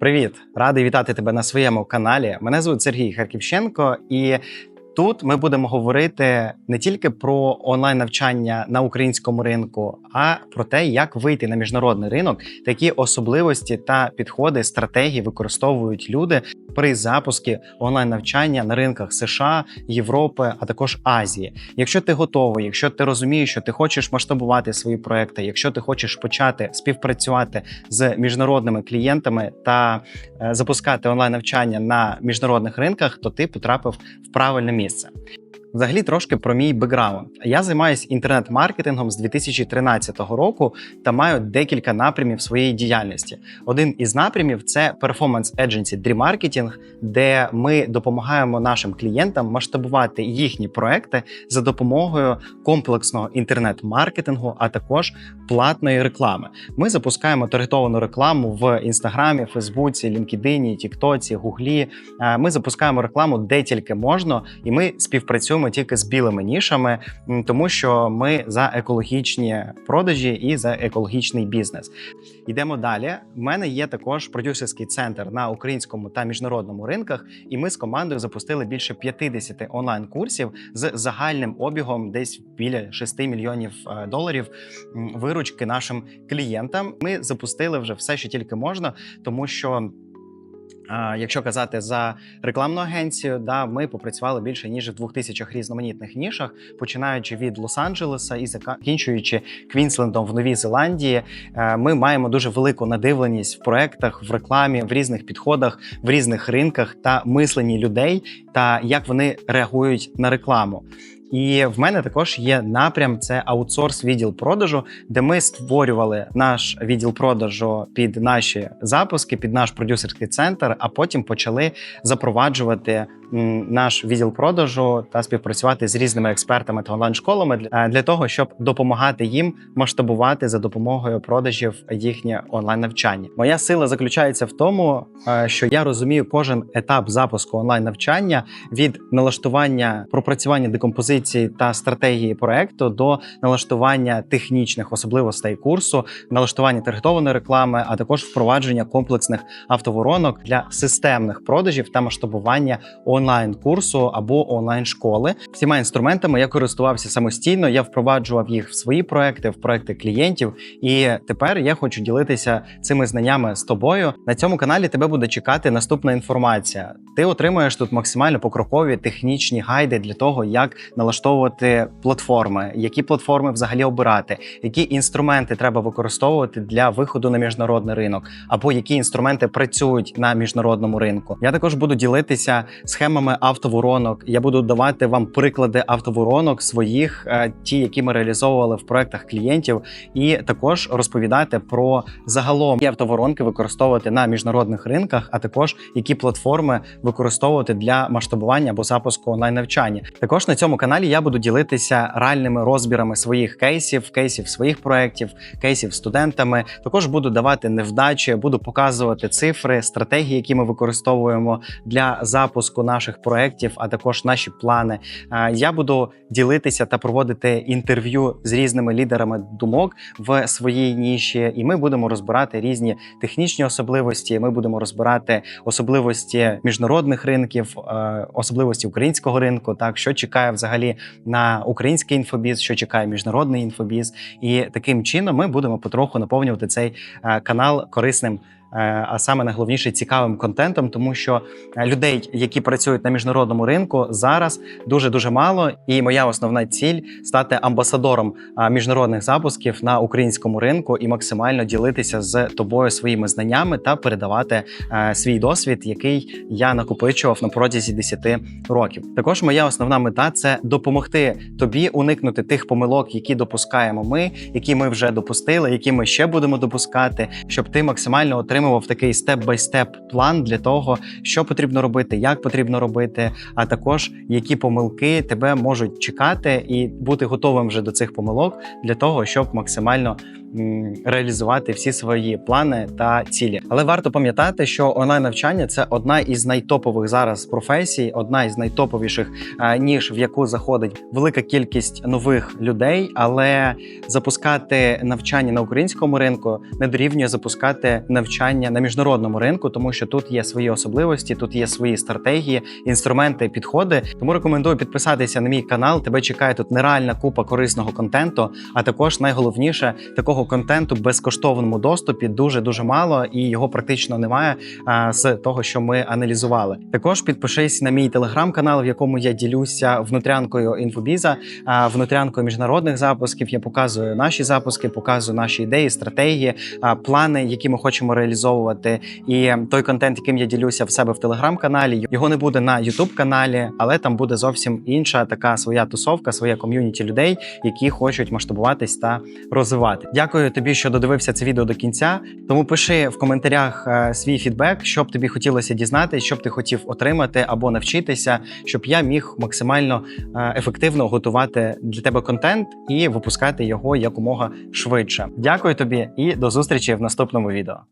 Привіт, радий вітати тебе на своєму каналі. Мене звуть Сергій Харківченко, і тут ми будемо говорити не тільки про онлайн навчання на українському ринку, а про те, як вийти на міжнародний ринок, які особливості та підходи, стратегії використовують люди при запуску онлайн навчання на ринках США, Європи, а також Азії. Якщо ти готовий, якщо ти розумієш, що ти хочеш масштабувати свої проекти, якщо ти хочеш почати співпрацювати з міжнародними клієнтами та е, запускати онлайн навчання на міжнародних ринках, то ти потрапив в правильне місце. Vanessa. Взагалі, трошки про мій бекграунд. Я займаюся інтернет-маркетингом з 2013 року та маю декілька напрямів своєї діяльності. Один із напрямів це перформанс Agency Dream Marketing, де ми допомагаємо нашим клієнтам масштабувати їхні проекти за допомогою комплексного інтернет-маркетингу, а також платної реклами. Ми запускаємо таргетовану рекламу в інстаграмі, Фейсбуці, LinkedIn, Тіктоці, Гуглі. Е, Ми запускаємо рекламу де тільки можна, і ми співпрацюємо тільки з білими нішами, тому що ми за екологічні продажі і за екологічний бізнес. Йдемо далі. У мене є також продюсерський центр на українському та міжнародному ринках, і ми з командою запустили більше 50 онлайн-курсів з загальним обігом десь біля 6 мільйонів е, доларів виручки нашим клієнтам. Ми запустили вже все, що тільки можна, тому що. Якщо казати за рекламну агенцію, да ми попрацювали більше ніж в двох тисячах різноманітних нішах, починаючи від Лос-Анджелеса і закінчуючи Квінслендом в Новій Зеландії. Е, Ми маємо дуже велику надивленість в проектах, в рекламі, в різних підходах, в різних ринках та мисленні людей, та як вони реагують на рекламу. І в мене також є напрям: це аутсорс відділ продажу, де ми створювали наш відділ продажу під наші запуски, під наш продюсерський центр, а потім почали запроваджувати наш відділ продажу та співпрацювати з різними експертами та онлайн-школами для, для того, щоб допомагати їм масштабувати за допомогою продажів їхнє онлайн навчання. Моя сила заключається в тому, е, що я розумію кожен етап запуску онлайн навчання від налаштування пропрацювання декомпозиції та стратегії проекту до налаштування технічних особливостей курсу, налаштування таргетованої реклами, а також впровадження комплексних автоворонок для системних продажів та масштабування онлайн курсу або онлайн школи. Всіма інструментами я користувався самостійно. Я впроваджував їх в свої проекти, в проекти клієнтів. І тепер я хочу ділитися цими знаннями з тобою. На цьому каналі тебе буде чекати наступна інформація. Ти отримаєш тут максимально покрокові технічні гайди для того, як налаштовувати платформи, які платформи взагалі обирати, які інструменти треба використовувати для виходу на міжнародний ринок, або які інструменти працюють на міжнародному ринку. Я також буду ділитися схемами автоворонок. Я буду давати вам приклади автоворонок своїх, е, ті, які ми реалізовували в проектах клієнтів, і також розповідати про загалом які автоворонки використовувати на міжнародних ринках, а також які платформи використовувати для масштабування або запуску онлайн навчання. Також на цьому каналі я буду ділитися реальними розбірами своїх кейсів, кейсів своїх проєктів, кейсів студентами. Також буду давати невдачі, буду показувати цифри, стратегії, які ми використовуємо для запуску наших проєктів, а також наші плани. Е, Я буду ділитися та проводити інтерв'ю з різними лідерами думок в своїй ніші, і ми будемо розбирати різні технічні особливості. Ми будемо розбирати особливості міжнародних ринків, е, особливості українського ринку. Так що чекає взагалі на український інфобіз, що чекає міжнародний інфобіз, і таким чином ми будемо потроху наповнювати цей е, канал корисним. Е, А саме найголовніше цікавим контентом, тому що е, людей, які працюють на міжнародному ринку, зараз дуже дуже мало. І моя основна ціль стати амбасадором міжнародних запусків на українському ринку і максимально ділитися з тобою своїми знаннями та передавати е, свій досвід, який я накопичував на протязі 10 років. Також моя основна мета це допомогти тобі уникнути тих помилок, які допускаємо ми, які ми вже допустили, які ми ще будемо допускати, щоб ти максимально отримував такий степ-бай-степ план для того, що потрібно робити, як потрібно робити, а також які помилки тебе можуть чекати, і бути готовим вже до цих помилок для того, щоб максимально реалізувати всі свої плани та цілі. Але варто пам'ятати, що онлайн навчання це одна із найтопових зараз професій, одна із найтоповіших е, ніж в яку заходить велика кількість нових людей. Але запускати навчання на українському ринку не дорівнює запускати навчання на міжнародному ринку, тому що тут є свої особливості, тут є свої стратегії, інструменти, підходи. Тому рекомендую підписатися на мій канал. Тебе чекає тут нереальна купа корисного контенту. А також найголовніше такого контенту в безкоштовному доступі дуже дуже мало, і його практично немає а, з того, що ми аналізували. Також підпишись на мій телеграм-канал, в якому я ділюся внутрянкою інфобіза, а, внутрянкою міжнародних запусків. Я показую наші запуски, показую наші ідеї, стратегії, а, плани, які ми хочемо реалізовувати. І той контент, яким я ділюся в себе в телеграм-каналі, його не буде на ютуб каналі, але там буде зовсім інша така своя тусовка, своя ком'юніті людей, які хочуть масштабуватись та розвивати. Дякую тобі, що додивився це відео до кінця. Тому пиши в коментарях е, свій фідбек, що б тобі хотілося дізнатися, що б ти хотів отримати або навчитися, щоб я міг максимально е, ефективно готувати для тебе контент і випускати його якомога швидше. Дякую тобі і до зустрічі в наступному відео.